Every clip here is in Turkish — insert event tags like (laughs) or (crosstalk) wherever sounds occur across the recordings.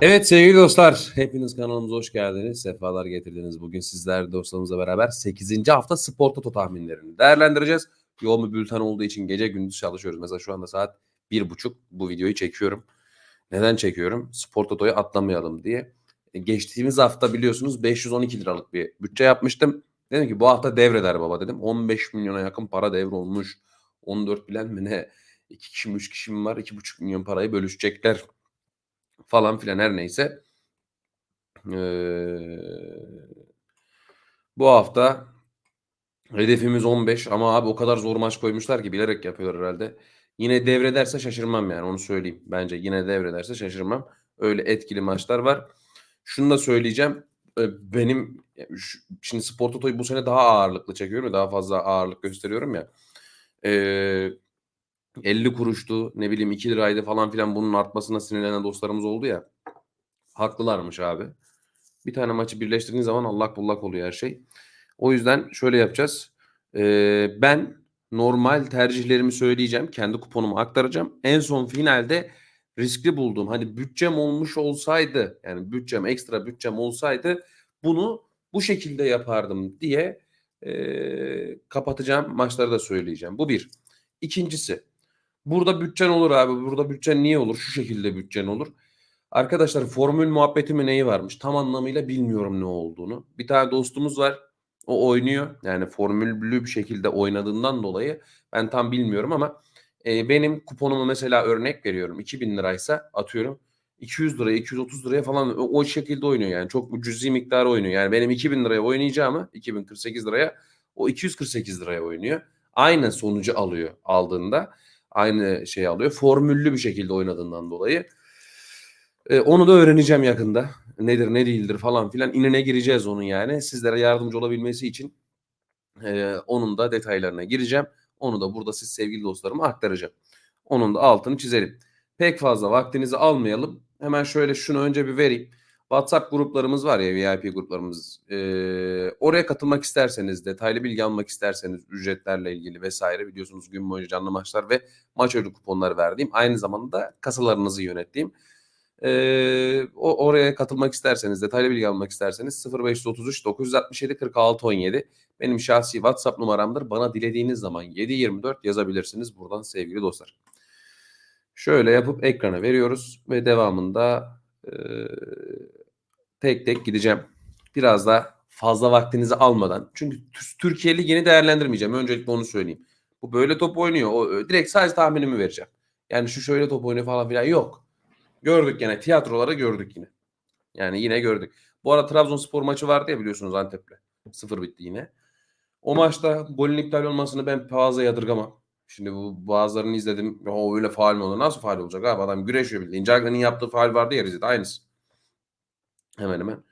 Evet sevgili dostlar, hepiniz kanalımıza hoş geldiniz. Sefalar getirdiniz. Bugün sizler dostlarımızla beraber 8. hafta spor toto tahminlerini değerlendireceğiz. Yoğun bir bülten olduğu için gece gündüz çalışıyoruz. Mesela şu anda saat 1.30 bu videoyu çekiyorum. Neden çekiyorum? Spor totoyu atlamayalım diye. E, Geçtiğimiz hafta biliyorsunuz 512 liralık bir bütçe yapmıştım. Dedim ki bu hafta devreder baba dedim. 15 milyona yakın para devrolmuş. 14 bilen mi ne? 2 kişi mi 3 kişi mi var? 2,5 milyon parayı bölüşecekler falan filan her neyse. Ee, bu hafta hedefimiz 15 ama abi o kadar zor maç koymuşlar ki bilerek yapıyorlar herhalde. Yine devrederse şaşırmam yani onu söyleyeyim. Bence yine devrederse şaşırmam. Öyle etkili maçlar var. Şunu da söyleyeceğim. Benim şimdi Spor Toto'yu bu sene daha ağırlıklı çekiyorum ya daha fazla ağırlık gösteriyorum ya. Ee, 50 kuruştu ne bileyim 2 liraydı falan filan bunun artmasına sinirlenen dostlarımız oldu ya. Haklılarmış abi. Bir tane maçı birleştirdiğin zaman allak bullak oluyor her şey. O yüzden şöyle yapacağız. Ee, ben normal tercihlerimi söyleyeceğim. Kendi kuponumu aktaracağım. En son finalde riskli bulduğum hani bütçem olmuş olsaydı yani bütçem ekstra bütçem olsaydı bunu bu şekilde yapardım diye ee, kapatacağım maçları da söyleyeceğim. Bu bir. İkincisi burada bütçen olur abi. Burada bütçen niye olur? Şu şekilde bütçen olur. Arkadaşlar formül muhabbeti mi neyi varmış? Tam anlamıyla bilmiyorum ne olduğunu. Bir tane dostumuz var. O oynuyor. Yani formüllü bir şekilde oynadığından dolayı ben tam bilmiyorum ama e, benim kuponumu mesela örnek veriyorum. 2000 liraysa atıyorum 200 liraya 230 liraya falan o, o şekilde oynuyor yani. Çok cüzi miktar oynuyor. Yani benim 2000 liraya oynayacağımı 2048 liraya o 248 liraya oynuyor. Aynı sonucu alıyor aldığında. Aynı şey alıyor. Formüllü bir şekilde oynadığından dolayı. E, onu da öğreneceğim yakında. Nedir ne değildir falan filan. İnine gireceğiz onun yani. Sizlere yardımcı olabilmesi için e, onun da detaylarına gireceğim. Onu da burada siz sevgili dostlarıma aktaracağım. Onun da altını çizelim. Pek fazla vaktinizi almayalım. Hemen şöyle şunu önce bir vereyim. WhatsApp gruplarımız var ya VIP gruplarımız. E, oraya katılmak isterseniz, detaylı bilgi almak isterseniz ücretlerle ilgili vesaire biliyorsunuz gün boyunca canlı maçlar ve maç ödül kuponları verdiğim aynı zamanda kasalarınızı yönettiğim ee, o oraya katılmak isterseniz, detaylı bilgi almak isterseniz 0533 967 46 17 benim şahsi WhatsApp numaramdır. Bana dilediğiniz zaman 724 yazabilirsiniz buradan sevgili dostlar. Şöyle yapıp ekrana veriyoruz ve devamında e, tek tek gideceğim. Biraz da fazla vaktinizi almadan. Çünkü Tü- Türkiye Ligi'ni değerlendirmeyeceğim. Öncelikle onu söyleyeyim. Bu böyle top oynuyor. O, direkt sadece tahminimi vereceğim. Yani şu şöyle top oynuyor falan filan yok. Gördük gene. Tiyatroları gördük yine. Yani yine gördük. Bu arada Trabzonspor maçı vardı ya biliyorsunuz Antep'le. Sıfır bitti yine. O maçta golün iptal olmasını ben fazla yadırgamam. Şimdi bu bazılarını izledim. O öyle faal mi olur? Nasıl faal olacak abi? Adam güreşiyor bildiğin. Cagney'in yaptığı faal vardı ya Rize'de. Aynısı. Hemen hemen.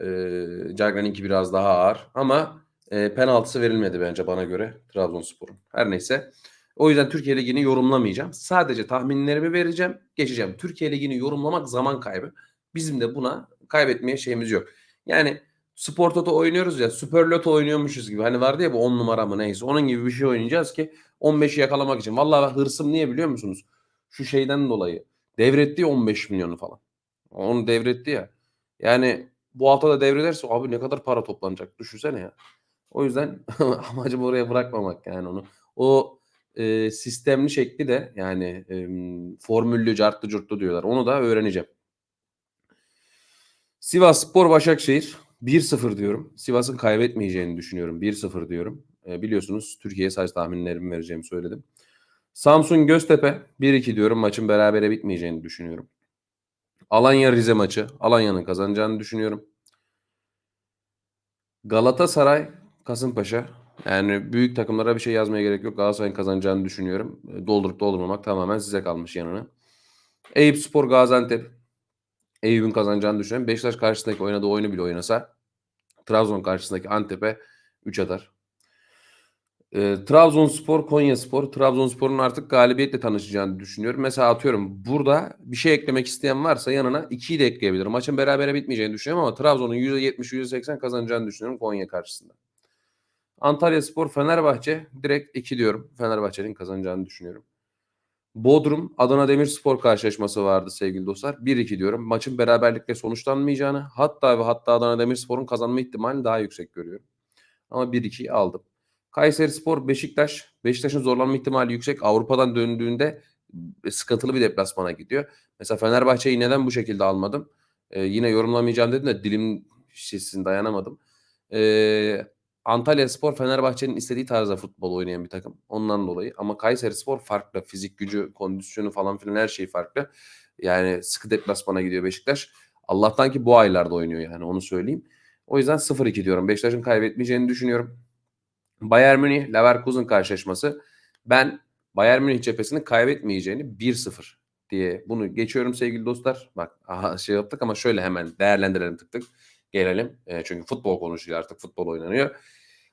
Ee, Cagney'inki biraz daha ağır. Ama e, penaltısı verilmedi bence bana göre Trabzonspor'un. Her neyse. O yüzden Türkiye Ligi'ni yorumlamayacağım. Sadece tahminlerimi vereceğim, geçeceğim. Türkiye Ligi'ni yorumlamak zaman kaybı. Bizim de buna kaybetmeye şeyimiz yok. Yani Spor Toto oynuyoruz ya, Süper Loto oynuyormuşuz gibi. Hani vardı ya bu 10 numara mı neyse. Onun gibi bir şey oynayacağız ki 15'i yakalamak için. Vallahi hırsım niye biliyor musunuz? Şu şeyden dolayı. Devretti ya 15 milyonu falan. Onu devretti ya. Yani bu hafta da devrederse abi ne kadar para toplanacak düşünsene ya. O yüzden (laughs) amacım oraya bırakmamak yani onu. O e, sistemli şekli de yani e, formüllü cartlı curtlu diyorlar. Onu da öğreneceğim. Sivas Spor Başakşehir 1-0 diyorum. Sivas'ın kaybetmeyeceğini düşünüyorum. 1-0 diyorum. E, biliyorsunuz Türkiye'ye sadece tahminlerimi vereceğimi söyledim. Samsun Göztepe 1-2 diyorum. Maçın berabere bitmeyeceğini düşünüyorum. Alanya Rize maçı. Alanya'nın kazanacağını düşünüyorum. Galatasaray Kasımpaşa. Yani büyük takımlara bir şey yazmaya gerek yok. Galatasaray'ın kazanacağını düşünüyorum. E, Doldurup doldurmamak tamamen size kalmış yanına. Eyüp Spor Gaziantep. Eyüp'ün kazanacağını düşünüyorum. Beşiktaş karşısındaki oynadığı oyunu bile oynasa Trabzon karşısındaki Antep'e 3 atar. E, Trabzonspor, Konyaspor. Trabzonspor'un artık galibiyetle tanışacağını düşünüyorum. Mesela atıyorum burada bir şey eklemek isteyen varsa yanına 2'yi de ekleyebilir. Maçın berabere bitmeyeceğini düşünüyorum ama Trabzon'un %70, %80 kazanacağını düşünüyorum Konya karşısında. Antalya Spor, Fenerbahçe direkt 2 diyorum. Fenerbahçe'nin kazanacağını düşünüyorum. Bodrum Adana Demirspor karşılaşması vardı sevgili dostlar. 1-2 diyorum. Maçın beraberlikle sonuçlanmayacağını hatta ve hatta Adana Demirspor'un kazanma ihtimalini daha yüksek görüyorum. Ama 1-2'yi aldım. Kayserispor Beşiktaş. Beşiktaş'ın zorlanma ihtimali yüksek. Avrupa'dan döndüğünde e, sıkıntılı bir deplasmana gidiyor. Mesela Fenerbahçe'yi neden bu şekilde almadım? Ee, yine yorumlamayacağım dedim de dilim şişsin dayanamadım. Ee, Antalya Spor Fenerbahçe'nin istediği tarzda futbol oynayan bir takım. Ondan dolayı. Ama Kayseri Spor farklı. Fizik gücü, kondisyonu falan filan her şey farklı. Yani sıkı deplasmana gidiyor Beşiktaş. Allah'tan ki bu aylarda oynuyor yani onu söyleyeyim. O yüzden 0-2 diyorum. Beşiktaş'ın kaybetmeyeceğini düşünüyorum. Bayern Münih Leverkusen karşılaşması. Ben Bayern Münih cephesinin kaybetmeyeceğini 1-0 diye bunu geçiyorum sevgili dostlar. Bak aha, şey yaptık ama şöyle hemen değerlendirelim tık tık. Gelelim. E, çünkü futbol konuşuyor artık futbol oynanıyor.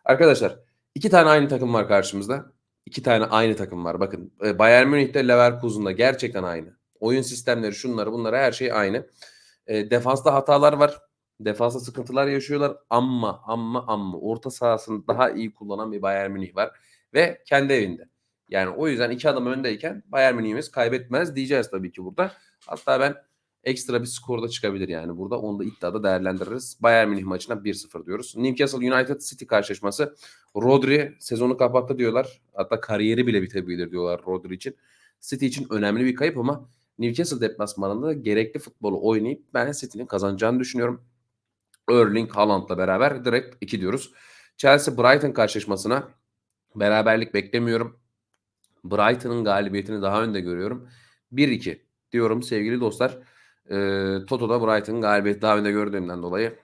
Arkadaşlar iki tane aynı takım var karşımızda. İki tane aynı takım var. Bakın e, Bayern Münih'te Leverkusen'da gerçekten aynı. Oyun sistemleri şunları bunları her şey aynı. E, defansta hatalar var. Defansta sıkıntılar yaşıyorlar ama ama ama orta sahasını daha iyi kullanan bir Bayern Münih var ve kendi evinde. Yani o yüzden iki adım öndeyken Bayern Münih'imiz kaybetmez diyeceğiz tabii ki burada. Hatta ben ekstra bir skorda çıkabilir yani burada. Onu da iddiada değerlendiririz. Bayern Münih maçına 1-0 diyoruz. Newcastle United City karşılaşması. Rodri sezonu kapattı diyorlar. Hatta kariyeri bile bitebilir diyorlar Rodri için. City için önemli bir kayıp ama Newcastle deplasmanında gerekli futbolu oynayıp ben City'nin kazanacağını düşünüyorum. Erling Haaland'la beraber direkt 2 diyoruz. Chelsea Brighton karşılaşmasına beraberlik beklemiyorum. Brighton'ın galibiyetini daha önde görüyorum. 1-2 diyorum sevgili dostlar. Ee, Toto'da Brighton'ın galibiyeti daha önde gördüğümden dolayı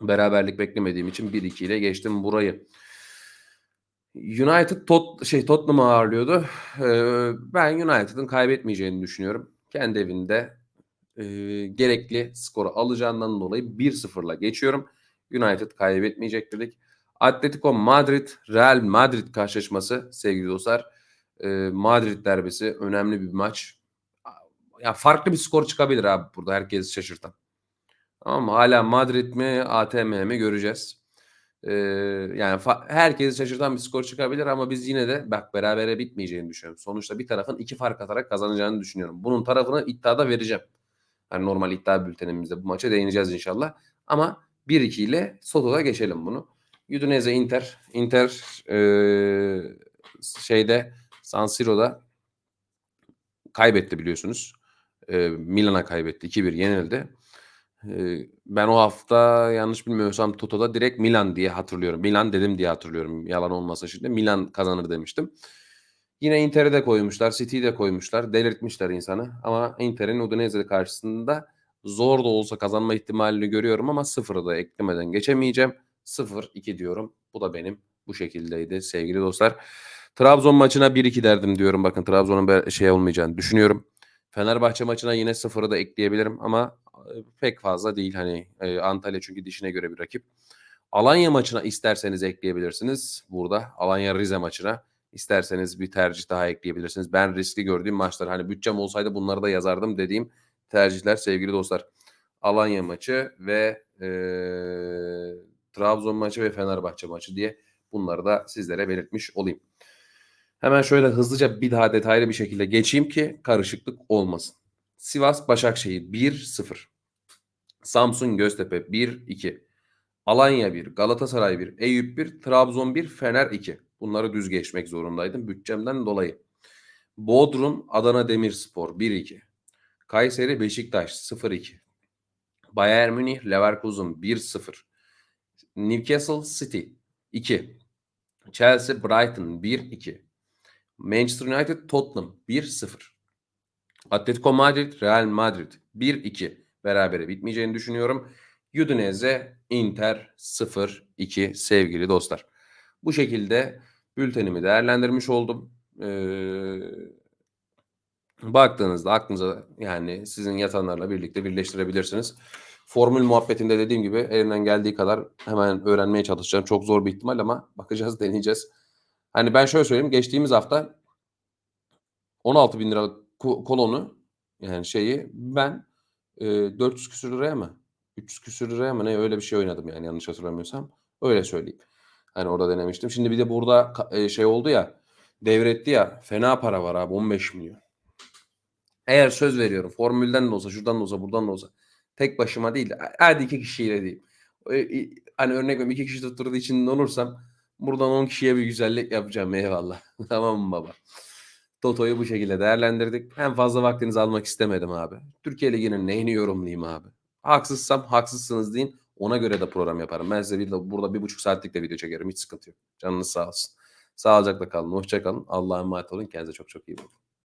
beraberlik beklemediğim için 1-2 ile geçtim burayı. United Tot şey Tottenham'ı ağırlıyordu. Ee, ben United'ın kaybetmeyeceğini düşünüyorum. Kendi evinde e, gerekli skoru alacağından dolayı 1-0'la geçiyorum. United kaybetmeyecek dedik. Atletico Madrid Real Madrid karşılaşması sevgili dostlar. E, Madrid derbisi önemli bir maç. Ya farklı bir skor çıkabilir abi burada herkesi şaşırtan. Ama hala Madrid mi ATM mi göreceğiz. Ee, yani herkesi şaşırtan bir skor çıkabilir ama biz yine de bak berabere bitmeyeceğini düşünüyorum. Sonuçta bir tarafın iki fark atarak kazanacağını düşünüyorum. Bunun tarafını iddiada vereceğim. Yani normal iddia bültenimizde bu maça değineceğiz inşallah. Ama 1-2 ile Soto'da geçelim bunu. Udinese Inter. Inter ee, şeyde San Siro'da kaybetti biliyorsunuz. E, Milan'a kaybetti. 2-1 yenildi. E, ben o hafta yanlış bilmiyorsam Toto'da direkt Milan diye hatırlıyorum. Milan dedim diye hatırlıyorum. Yalan olmasa şimdi. Milan kazanır demiştim. Yine Inter'i de koymuşlar. City'yi de koymuşlar. Delirtmişler insanı. Ama Inter'in Udinese karşısında zor da olsa kazanma ihtimalini görüyorum ama sıfırı da eklemeden geçemeyeceğim. 0-2 diyorum. Bu da benim bu şekildeydi sevgili dostlar. Trabzon maçına 1-2 derdim diyorum. Bakın Trabzon'un şey olmayacağını düşünüyorum. Fenerbahçe maçına yine sıfırı da ekleyebilirim ama pek fazla değil. Hani Antalya çünkü dişine göre bir rakip. Alanya maçına isterseniz ekleyebilirsiniz. Burada Alanya Rize maçına isterseniz bir tercih daha ekleyebilirsiniz. Ben riskli gördüğüm maçlar hani bütçem olsaydı bunları da yazardım dediğim tercihler sevgili dostlar. Alanya maçı ve e, Trabzon maçı ve Fenerbahçe maçı diye bunları da sizlere belirtmiş olayım. Hemen şöyle hızlıca bir daha detaylı bir şekilde geçeyim ki karışıklık olmasın. Sivas Başakşehir 1-0. Samsun Göztepe 1-2. Alanya 1, Galatasaray 1, Eyüp 1, Trabzon 1, Fener 2. Bunları düz geçmek zorundaydım bütçemden dolayı. Bodrum Adana Demirspor 1-2. Kayseri Beşiktaş 0-2. Bayern Münih Leverkusen 1-0. Newcastle City 2. Chelsea Brighton 1-2. Manchester United Tottenham 1-0. Atletico Madrid Real Madrid 1-2 berabere bitmeyeceğini düşünüyorum. Udinese Inter 0-2 sevgili dostlar. Bu şekilde bültenimi değerlendirmiş oldum. Ee, baktığınızda aklınıza yani sizin yatanlarla birlikte birleştirebilirsiniz. Formül muhabbetinde dediğim gibi elimden geldiği kadar hemen öğrenmeye çalışacağım. Çok zor bir ihtimal ama bakacağız, (laughs) deneyeceğiz. Hani ben şöyle söyleyeyim. Geçtiğimiz hafta 16 bin lira kolonu yani şeyi ben e, 400 küsür liraya mı? 300 küsür liraya mı ne öyle bir şey oynadım yani yanlış hatırlamıyorsam. Öyle söyleyeyim. Hani orada denemiştim. Şimdi bir de burada e, şey oldu ya devretti ya fena para var abi 15 milyon. Eğer söz veriyorum formülden de olsa, şuradan da olsa, buradan da olsa tek başıma değil de hadi 2 kişiyle diyeyim. Eee, hani örnek veriyorum 2 kişi tutturduğu için olursam buradan 10 kişiye bir güzellik yapacağım eyvallah. (laughs) Tamam mı baba? Toto'yu bu şekilde değerlendirdik. En fazla vaktinizi almak istemedim abi. Türkiye Ligi'nin neyini yorumlayayım abi? Haksızsam haksızsınız deyin. Ona göre de program yaparım. Ben size de burada bir buçuk saatlik de video çekerim. Hiç sıkıntı yok. Canınız sağ olsun. Sağlıcakla kalın. Hoşça kalın. Allah'a emanet olun. Kendinize çok çok iyi bakın.